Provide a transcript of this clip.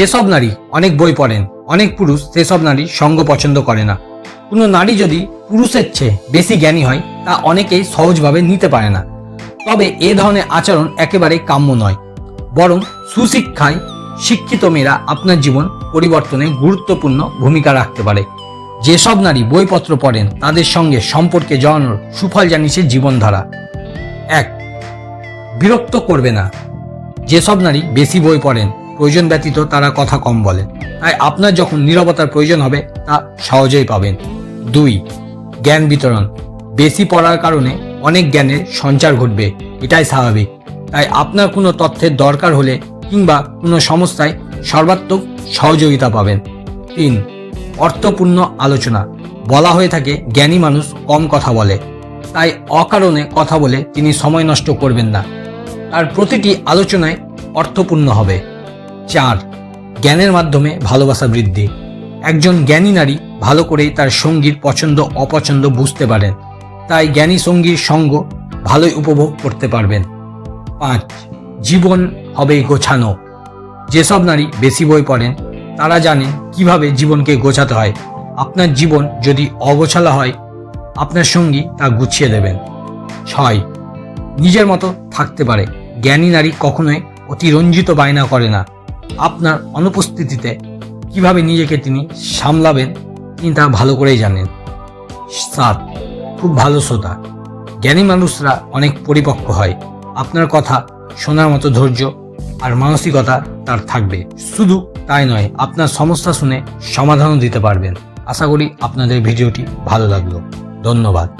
যেসব নারী অনেক বই পড়েন, অনেক পুরুষ সেসব নারী সঙ্গ পছন্দ করে না। কোনো নারী যদি পুরুষের চেয়ে বেশি জ্ঞানী হয়, তা অনেকেই সহজভাবে নিতে পারে না। তবে এ ধরনের আচরণ একেবারে কাম্য নয়। বরং সুশিক্ষায় শিক্ষিত মেয়েরা আপনার জীবন পরিবর্তনে গুরুত্বপূর্ণ ভূমিকা রাখতে পারে। যেসব নারী বইপত্র পড়েন, তাদের সঙ্গে সম্পর্কে জড়ানোর সুফল জানিয়েছে জীবনধারা। এক, বিরক্ত করবে না। যেসব নারী বেশি বই পড়েন প্রয়োজন ব্যতীত তারা কথা কম বলেন তাই আপনার যখন নিরবতার প্রয়োজন হবে, তা সহজেই পাবেন। দুই, জ্ঞান বিতরণ। বেশি পড়ার কারণে অনেক জ্ঞানের সঞ্চার ঘটবে। এটাই স্বাভাবিক। তাই আপনার কোনো তথ্যের দরকার হলে কিংবা কোনো সমস্যায় সর্বাত্মক সহযোগিতা পাবেন। তিন, অর্থপূর্ণ আলোচনা। বলা হয়ে থাকে, জ্ঞানী মানুষ কম কথা বলে। তাই অকারণে কথা বলে তিনি সময় নষ্ট করবেন না। তার প্রতিটি আলোচনায় অর্থপূর্ণ হবে। চার, জ্ঞানের মাধ্যমে ভালোবাসা বৃদ্ধি। একজন জ্ঞানী নারী ভালো করেই তার সঙ্গীর পছন্দ, অপছন্দ বুঝতে পারেন। তাই জ্ঞানী সঙ্গীর সঙ্গ ভালোই উপভোগ করতে পারবেন। পাঁচ, জীবন হবে গোছানো। যেসব নারী বেশি বই পড়েন, তারা জানেন কীভাবে জীবনকে গোছাতে হয়। আপনার জীবন যদি অগোছালো হয়, আপনার সঙ্গী তা গুছিয়ে দেবেন। ছয়, নিজের মতো থাকতে পারে। জ্ঞানী নারী কখনোই অতিরঞ্জিত বায়না করে না। আপনার অনুপস্থিতিতে কীভাবে নিজেকে তিনি সামলাবেন, তিনি তা ভালো করেই জানেন। সাত খুব ভালো শ্রোতা। জ্ঞানী মানুষরা অনেক পরিপক্ক হয়। আপনার কথা শোনার মতো ধৈর্য আর মানসিকতা তার থাকবে। শুধু তাই নয়, আপনার সমস্যা শুনে সমাধানও দিতে পারবেন। আশা করি আপনাদের ভিডিওটি ভালো লাগল। ধন্যবাদ।